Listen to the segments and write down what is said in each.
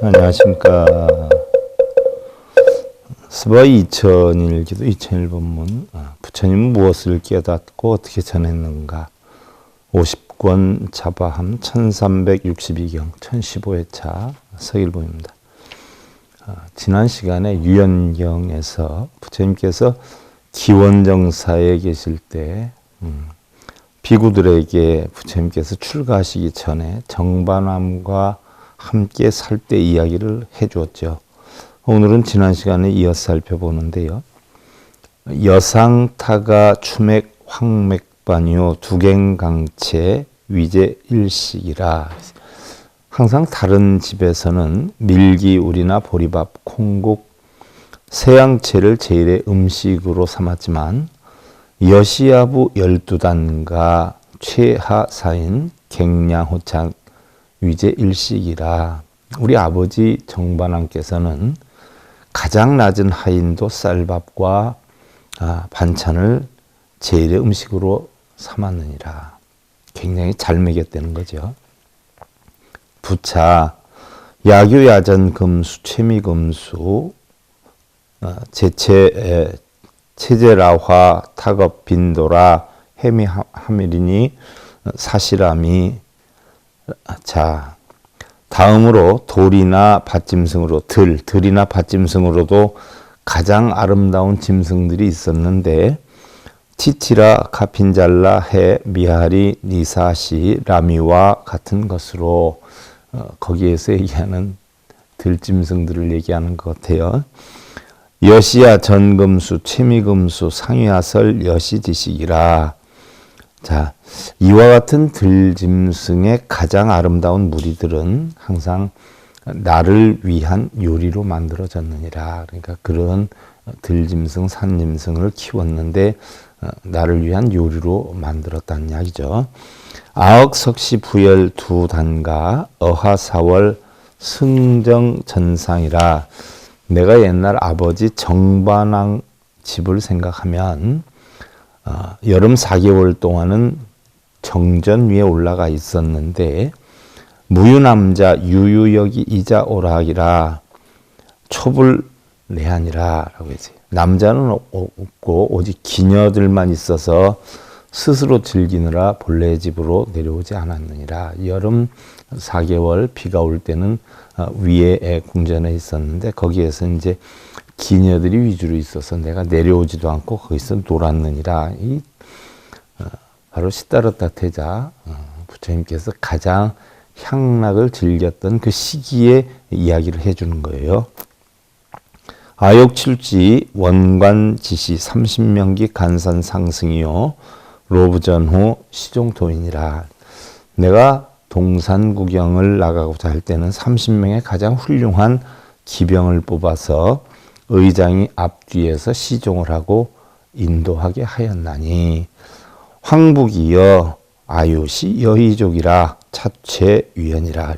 안녕하십니까. 스바 2001기도 2001본문 아, 부처님은 무엇을 깨닫고 어떻게 전했는가 50권 자바함 1362경 1015회차 서일보입니다. 아, 지난 시간에 유연경에서 부처님께서 기원정사에 계실 때 음, 비구들에게 부처님께서 출가하시기 전에 정반함과 함께 살 때 이야기를 해주었죠. 오늘은 지난 시간에 이어서 살펴보는데요. 여상타가 추맥 황맥반요 두갱강체 위제 일식이라 항상 다른 집에서는 밀기우리나 보리밥, 콩국, 세양채를 제일의 음식으로 삼았지만 여시아부 열두단과 최하사인 갱량호창 위제 일식이라 우리 아버지 정반왕께서는 가장 낮은 하인도 쌀밥과 아, 반찬을 제일의 음식으로 삼았느니라. 굉장히 잘 먹였다는 거죠. 부차 야교야전 금수 최미금수 어, 제체 체제라화 타겁 빈도라 해미 하미리니 사시람이 자 다음으로 돌이나 밭짐승으로 들 들이나 밭짐승으로도 가장 아름다운 짐승들이 있었는데 티티라 카핀잘라 해 미하리 니사시 라미와 같은 것으로 어, 거기에서 얘기하는 들짐승들을 얘기하는 것 같아요. 여시야 전금수 채미금수 상위하설 여시지식이라 자, 이와 같은 들짐승의 가장 아름다운 무리들은 항상 나를 위한 요리로 만들어졌느니라. 그러니까 그런 들짐승, 산짐승을 키웠는데 어, 나를 위한 요리로 만들었다는 이야기죠. 아억 석시 부열 두 단가 어하 사월 승정 전상이라 내가 옛날 아버지 정반왕 집을 생각하면 어, 여름 4개월 동안은 정전 위에 올라가 있었는데 무유남자 유유여기 이자 오락이라 촉을 내하니라라고 했어요. 남자는 없고 오직 기녀들만 있어서 스스로 즐기느라 본래 집으로 내려오지 않았느니라. 여름 4개월 비가 올 때는 어, 위에 궁전에 있었는데 거기에서 이제 기녀들이 위주로 있어서 내가 내려오지도 않고 거기서 놀았느니라. 이 어, 바로 시다르타 태자 어, 부처님께서 가장 향락을 즐겼던 그 시기에 이야기를 해주는 거예요. 아욕칠지 원관지시 30명기 간산 상승이요. 로브전후 시종도인이라. 내가 동산 구경을 나가고자 할 때는 30명의 가장 훌륭한 기병을 뽑아서 의장이 앞뒤에서 시종을 하고 인도하게 하였나니. 황북이여 아유시 여의족이라 차체 위연이라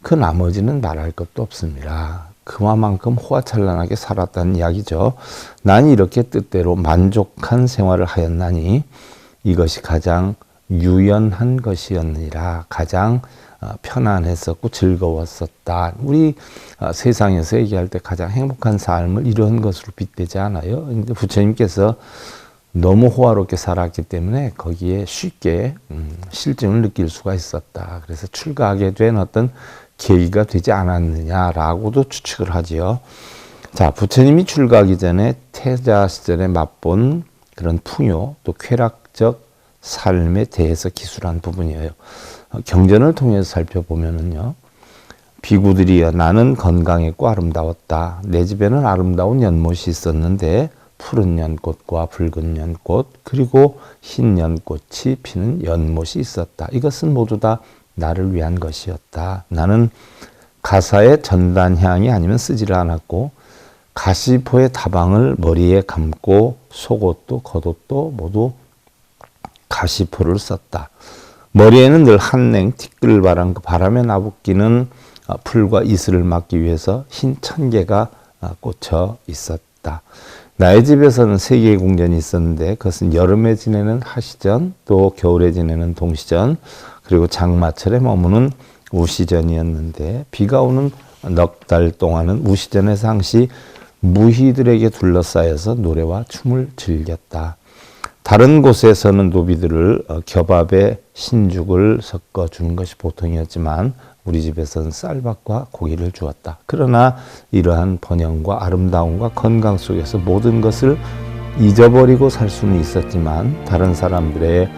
그 나머지는 말할 것도 없습니다. 그만큼 호화찬란하게 살았다는 이야기죠. 난 이렇게 뜻대로 만족한 생활을 하였나니 이것이 가장 유연한 것이었느니라 가장 어, 편안했었고 즐거웠었다. 우리 어, 세상에서 얘기할 때 가장 행복한 삶을 이런 것으로 빗대지 않아요. 근데 부처님께서 너무 호화롭게 살았기 때문에 거기에 쉽게 음, 실증을 느낄 수가 있었다. 그래서 출가하게 된 어떤 계기가 되지 않았느냐라고도 추측을 하지요. 자, 부처님이 출가하기 전에 태자 시절에 맛본 그런 풍요 또 쾌락적 삶에 대해서 기술한 부분이에요. 경전을 통해서 살펴보면은요. 비구들이여 나는 건강했고 아름다웠다. 내 집에는 아름다운 연못이 있었는데 푸른 연꽃과 붉은 연꽃 그리고 흰 연꽃이 피는 연못이 있었다. 이것은 모두 다 나를 위한 것이었다. 나는 가사의 전단향이 아니면 쓰지를 않았고 가시포의 다방을 머리에 감고 속옷도 겉옷도 모두 가시포를 썼다. 머리에는 늘 한냉 티끌 바람 그 바람에 나붓기는 어, 풀과 이슬을 막기 위해서 흰 천개가 어, 꽂혀 있었다. 나의 집에서는 세 개의 궁전이 있었는데 그것은 여름에 지내는 하시전, 또 겨울에 지내는 동시전, 그리고 장마철에 머무는 우시전이었는데 비가 오는 넉 달 동안은 우시전에서 항시 무희들에게 둘러싸여서 노래와 춤을 즐겼다. 다른 곳에서는 노비들을 어, 겹밥에 신죽을 섞어 주는 것이 보통이었지만 우리 집에서는 쌀밥과 고기를 주었다. 그러나 이러한 번영과 아름다움과 건강 속에서 모든 것을 잊어버리고 살 수는 있었지만 다른 사람들의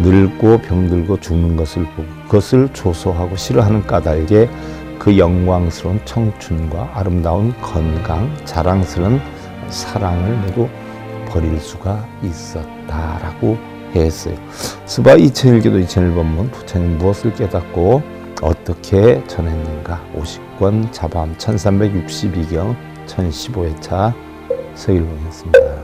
늙고 병들고 죽는 것을 보고 그것을 조소하고 싫어하는 까닭에 그 영광스러운 청춘과 아름다운 건강, 자랑스러운 사랑을 모두 버릴 수가 있었다라고 했어요. 스바 2001기도 2001번문 부처님 무엇을 깨닫고 어떻게 전했는가 50권 자밤 1362경 1015회차 서일봉이었습니다.